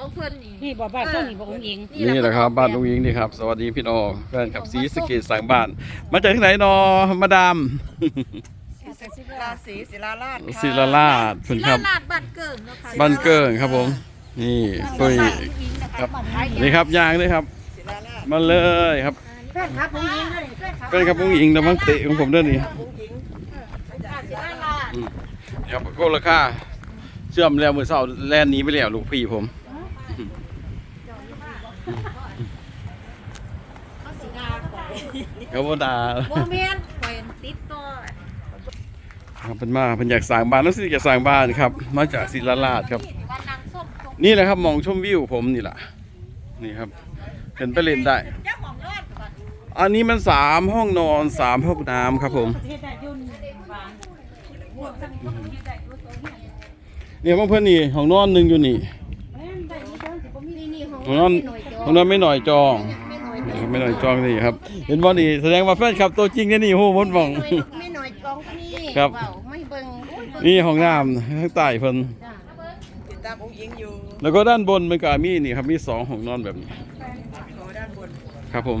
เอาเพิ่นนี่นี่บอกบ้านเจ้านี่บอกองค์หญิงนี่แหละครับบ้านลุงยิงนี่ครับ สวัสดีพี่น้องแฟนขับสีสะเกตสร้างบ้าน มาจากที่ไหนนอมาดาม ราศีศิลาราชค่ะศิลาลาดเพิ่นครับลาดบ้านเกิงเนาะค่ะบ้านเกิงครับผม นี่ปุ้ยครับนี่ครับยางเลยครับ ศิลาราชมาเลยครับแฟนครับองค์หญิงเลยแฟนครับแฟนขับลุงยิงระวังเตะของผมด้วยนี่ ผู้หญิงศิลาลาดนี่ครับก็ราคาเชื่อมแล้วมือเสาแลนหนี้ไปแล้วลูกพี่ผม เขาสิดาข่อยเขาบ่ด่าบ่แม่นข่อยติดต่อครับเป็นมาเป็นอยากสร้างบ้านแล้วสิจะสร้างบ้านครับ มาจากศิลาลาดครับ บ้านนางส้มตรงนี่แหละครับมองชมวิวผมนี่แหละนี่ครับเห็นไปเล่นได้ เจ้าของนอนก่อนอันนี้มันสามห้องนอนสามห้องน้ำครับผมประเทศได้ยุ่นบางพวกท่านก็มีได้อยู่ตรงนี้เนี่ยเพื่อนๆนี่ห้องนอนหนึ่งอยู่นี่แม่นได้อยู่เดินสิบ่มี นี่นี่ ของห้องนอนห้องนอนไม่หน่อยจองนี่ไม่หน่อยจองนี่ครับ เห็นบ่นี่แสดงว่าแฟนคลับตัวจริงเนี่ยนี่โหมดบ่องไม่น้อยกองก็นี่ครับเว้าไม่เบิ่งโอ้ยเบิ่งนี่ห้องน้ำข้างใต้เพิ่นติดตามองค์หญิงอยู่แล้วก็ด้านบนมันก็มีนี่ครับมีสองห้องนอนแบบนี้ขอด้านบนครับผม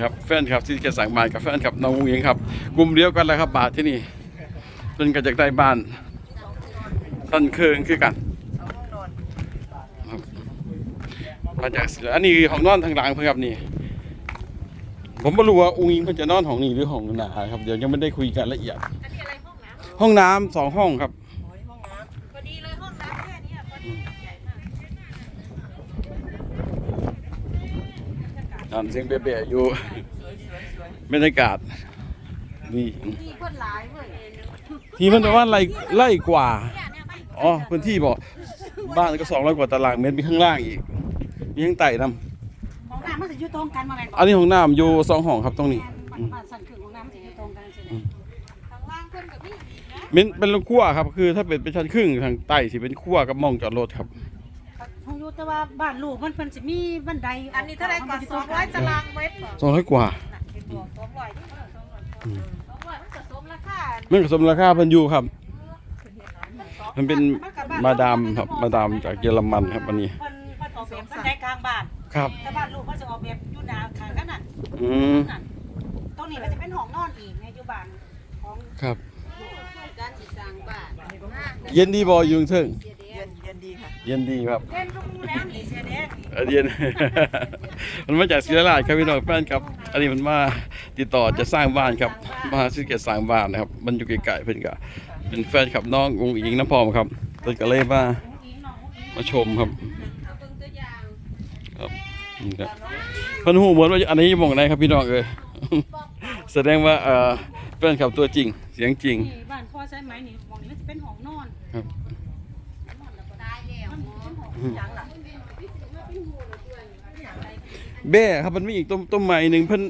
ครับแฟนครับที่จะสั่งบ้านกับแฟนครับน้องอุ้งอิงครับกลุ่มเดียวกันแหล้วครับบาทที่นี่ เป็นก็จากได้บ้านท่านเคืองคือกันเอาห้องนอนครับมาจากศิลาอันนี้ห้องนอนทางหลังเพื่อนครับนี่ ผมไม่รู้ว่าอุ้งอิงเพิ่นจะนอนห้องนี้หรือห้องหนาครับเดี๋ยวยังไม่ได้คุยกันละเอียด อันนี้อะไรห้องน้ห้องน้ำสองห้องครับโอ้ยห้องน้ำพอดีเลยห้องน้ำแค่เนี้ยพอดีใหญ่มากนั่นเสียงเบะๆอยู่บรรยากาศนี่นี่เพิ่นหลายเว้ย ที่มันแต่ว่าไล่ไล่กว่าเนี่ยเนี่ยไม่อ๋อพื้นที่บอกบ้านก็สองร้อยกว่าตารางเมตรมีข้างล่างอีก มีข้างใต้นํของน้ำมันสิอยู่ตรงกันมาแม่นบ่อันนี้ห้องน้ำอยู่สองห้องครับตรงนี้บ้านบ้านสั่นครึ่งของน้ำสิอยู่ตรงกันสิข้างล่างเพิ่นกับนี่นะเป็นเป็นครัวครับ คือถ้าเป็นเป็นชั้นครึ่งทางใต้สิเป็นครัวกับหมองจอดรถครับห้องอยู่แต่ว่าบ้านลูกมันเพิ่นสิมีบันไดอันนี้เท่าไหร่ก่อนสองร้อยตารางเมตรเหรอสองร้อยกว่าน่ะเห็นบอกสองร้อย คามันก็สมราคาเพิ่นอยู่ครับ มันเป็นมาดามครับมาดามจากเยอรมันครับอันนี้เพิ่นเพิ่นออกแบบบันไดกลางบ้านครับแต่บ้านลูกมันจะออกแบบอยู่หน้าข้างกันนั่นอืมนั่นตรงนี้ก็จะเป็นห้องนอนอีกในอยู่บ้านของครับ การสิสร้างบ้านนะเย็นดีบอยุงเทิงเสียเดีำยเย็นเย็นดีค่ะ เย็นดีครับ เล่นลูกมูแล้วนี่เสียแดงนี่เอ่อเย็น มันมาจากศิลาลาดครับพี่น้องแฟนครับ อันนี้มันมา ติดต่อจะสร้างบ้านครับมาซื้อเกตสร้างบ้านนะครับ มันอยู่ไกลๆเพิ่นก็เป็นแฟนคลับน้ององค์อิงน้ำพอมครับเพิ่นก็เลยมามาชมครับเอาเบิ่งตัวอย่างครับนี่ครับเพิ่นฮู้เหมือนว่าอันนี้อยู่หม่องไหนครับพี่น้องเอ้ยแสดงว่าเอ่อแฟนคลับตัวจริงเสียงจริงนี่บ้านพ่อใช้ไหมนี่มองนี่มันจะเป็นห้องนอนครับตายแล้วมันเป็นห้องหยังล่ะแบ่ครับมันมีอีกต้นต้นไม้หนึ่งเพิ่น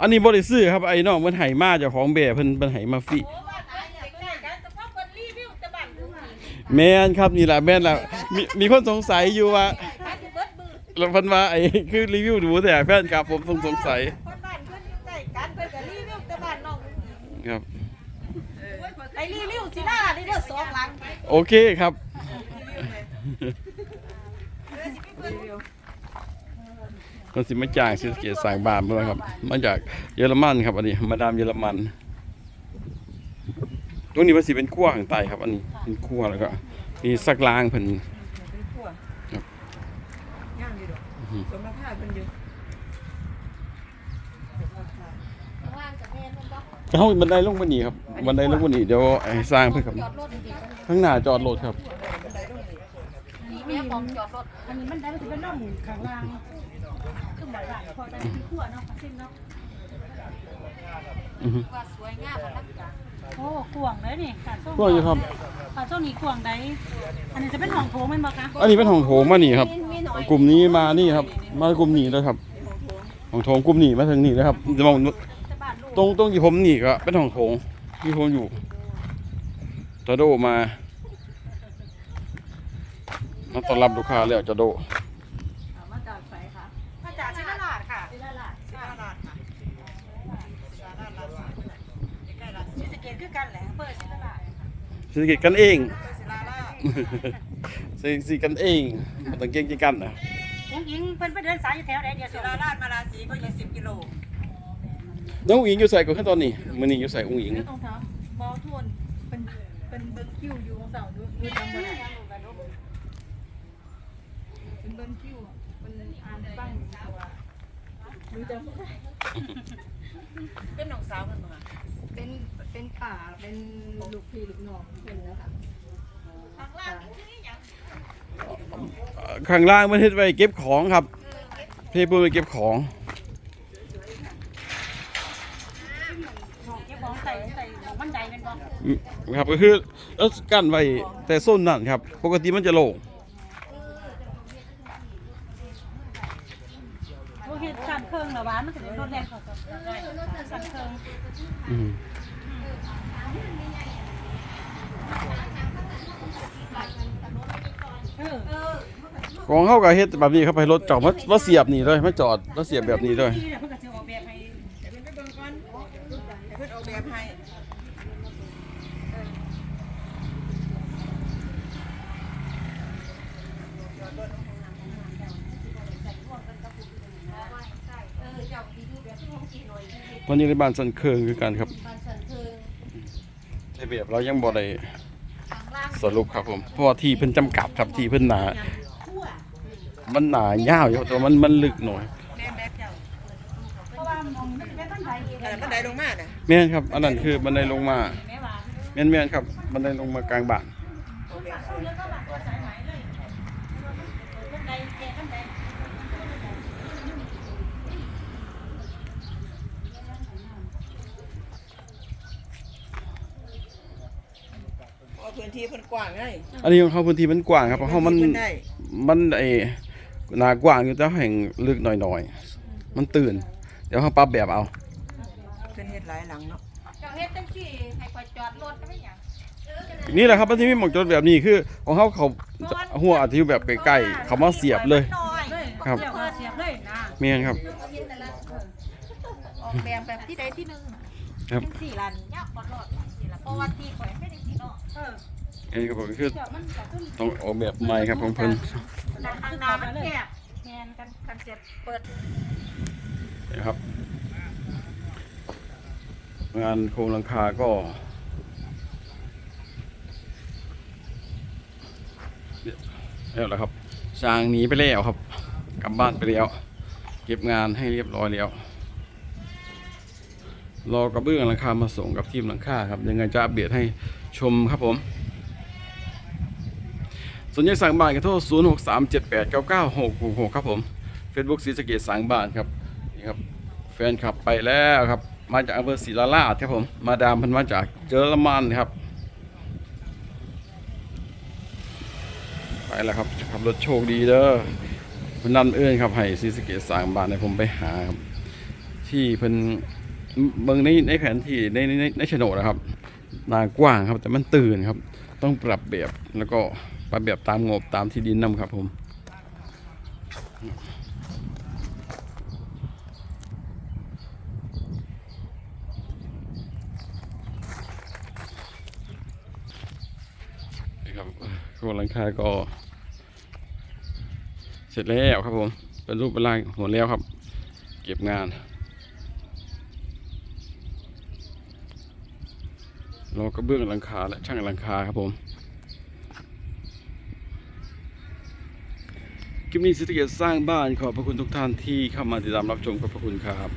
อันนี้บ่ได้ซื้อครับไอ้น้องมันให้มาเจ้าของแบ่เพิ่นเพิ่นให้มาฟรีโอ้ว่าตายใกล้ๆกันแต่พอเพิ่นรีวิวแต่บ้านเพิ่นว่าแม่นครับนี่แหละแม่นแล้วมีมีคนสงสัยอยู่ว่าขายที่เบิดมือแล้วเพิ่นว่าไอ้คือรีวิวดูแต่แฟนครับผมสงสงสัยคนบ้านเพิ่นอยู่ใกล้กันเพิ่นก็รีวิวแต่บ้านน้องครับไอ้รีวิวสิล่ะนี่เด้อสองหลังโอเคครับ คนสิมาจ้างซื้อเกียรติสร้างบ้านเพิ่นครับ มาจากเยอรมันครับ อันนี้ มาดามเยอรมัน ตรงนี้มันสิเป็นขั้วข้างใต้ครับ อันนี้เป็นขั้วแล้วก็มีซักล้างเพิ่นเป็นขั้วครับย่างอยู่ดอกอือฮึสมราคาเป็นอยู่สมราคาข้างล่างกับแม่นมันบ่จะห้องบันไดลงมานี่ครับบันไดลงมานี่เดี๋ยวให้สร้างเพื่อครับจอดรถจริงๆข้างหน้าจอดรถครับบันไดต้องหนีนี่แม่บอกจอดรถอันนี้มันได้มันจะเป็นร่องข้างล่างคื อหมายบ้านพ่อได้ที่ขั้วเนาะสิ้นเนาะอือฮึว่าสวยงามอลังการโอ้กวางเลยนี่ขาดส้มกว้างอยู่ครับ ขาดส้มนี่กวางได้อันนี้จะเป็นห้องโถงแมันบ่คะอันนี้เป็นห้องโถงมานี่ครับมีหน่อยกลุ่มนี้มานี่ครับ มากลุ่มนี้แล้วครับห้องโถงกลุ่มนี้มาถึงนี่แล้วครับจะมองจะบ้านลูกตรงตรงที่ผมนี่ก็เป็นห้องโถงที่ผมอยู่จะโดมามาต้อนรับลูกค้าแล้วจะโด มาจากไสค่ะมาจากชิลาลาดค่ะชิลาลาด ศิลาราชค่ะศิลาราชราชใกล้ๆราชศรีสะเก เกต คือกันแหละเปิดสิตลาดเศรษฐกิจกันเองเพื่อศิลาล่าเศรษฐกิจกันเองมันต้องเก่งกันนะผู้หญิงเพิ่นไปเดินสายอยู่แถวใดเดียวศิสิลาล่ามาราศีก็ยี่สิบกิโลน้องอุ๋งอิงอยู่ใส่ก่อนขั้นตอนนี้มื้อนี้อยู่ใส่อุ๋งอิงแล้วตรงเท้าบอทวนเป็นเป็นเบิ้งคิวอยู่ของเสาดูดูจำบ่ได้เป็นเบิ้งคิวเป็นอ่านฟังดูจำบ่ได้เป็นน้องสาวกันมา เป็น เป็นป่าเป็นลูกพี่ลูกน้องเพิ่นแล้วค่ะเอ่อข้างล่างมันเฮ็ดไว้เก็บของครับเทปูนไว้เก็บของของเก็บของใส่ใส่ของบันไดเป็นบ่อืมครับก็คือแล้วกั้นไว้แต่ส้นนั่นครับ ปกติมันจะโล่งโอเคสั่นเครื่องละหวานมันสิได้รถแรงเขาก็ได้สั่นเครื่อง อืม เออ ของเขาก็เฮ็ดแบบนี้ครับให้รถจอดมามาเสียบนี่เลยมาจอดมาเสียบแบบนี้เลยที่เนี่ยเพิ่นก็สิออกแบบให้เดี๋ยวเพิ่นไปเบิ้งก่อนให้เพิ่นออกแบบให้วันนี้ในบ้านสันเคืองคือกันครับบ้านสันเทิงใช่แบบเรายังบ่ได้สรุปครับผมเพราะว่าที่เพิ่นจำกัดครับที่เพิ่นหนา มันหนายาวอยู่แต่ว่ามันมันลึกหน่อยแม่นแบบเจ้าเพราะว่ามันมันเป็นบันไดอีกอันนั้นบันไดลงมาน่ะแม่นครับ อันนั้นคือบันไดลงมาแม่หวานแม่นแม่นครับบันไดลงมากลางบ้านออกแบบเข้าแล้วก็บาดตัวสายไหมเลยบันไดแกบันไดเอาพื้นที่เพิ่นกว้างไงอันนี้ของเขาพื้นที่มันกว้างครับเพราะเขามันพื้ที่พิ่ได้ มันไอ้ หนากว้างอยู่แต่แห่งลึกหน่อยๆ มันตื่น เดี๋ยวเขาปรับแบบเอาเพิ่นเฮ็ดหลายหลังเนาะเจ้าเฮ็ดจังซี่ให้ข่อยจอดรถก็ไม่หยังนี่แหละครับมันที่มีหมอกจดแบบนี้คือของเขาเขาหัวอาทิตย์แบบใกล้ๆเขามาเสียบเลยน้อยเลยครับเสียบเสียบเลยนะเมียนครับออกแบบแบบที่ใดที่หนึ่งครับจังสี่ล่ะนี่ยากกว่ารถสี่ล่ะเพราะว่าที่ข่อยไม่ได้ที่เนาะเออ อันนี้ก็บอกคือเดี๋ยวมันจะขึ้นต้องออกแบบใหม่ครับของเพิ่นแต่ข้างหน้ามันแคบแมนกันกันเจ็บเปิดนะครับ งานโครงหลังคาก็แล้วแหละครับสร้างหนีไปแล้วครับ กลับบ้านไปแล้ว เก็บงานให้เรียบร้อยแล้ว รอกระเบื้องหลังคามาส่งกับทีมหลังคาครับ ยังไงจะอัปเดตให้ชมครับผม สนใจสั่งบ้านก็โทร 0 6 3 7 8 9 9 6 6 6 ครับผม Facebook ศรีสะเกดสั่งบ้านครับนี่ครับ แฟนขับไปแล้วครับ มาจากอำเภอศรีราชาครับผม มาดามพันมาจากเยอรมันครับ ไปแล้วครับขับรถโชคดีเด้อพนันเอื้อนครับให้ศรีสะเกดสั่งบ้านให้ผมไปหาครับ ที่เพิ่นเบิ่งในในแผนที่ในในในในโฉนดนะครับหนากว้างครับแต่มันตื่นครับ ต้องปรับแบบแล้วก็ปรับแบบตามงบตามที่ดินนํครับผมนะครับโครงหลังคาก็ เสร็จแล้วครับผม เป็นรูปเป็นร่างหมดแล้วครับ เก็บงาน ราก็เบื้องหลังคาและช่างหลังคาครับผมคลิปนี้สิทธิเกียรติสร้างบ้านขอบพระคุณทุกท่านที่เข้ามาติดตามรับชมขอบพระคุณครับ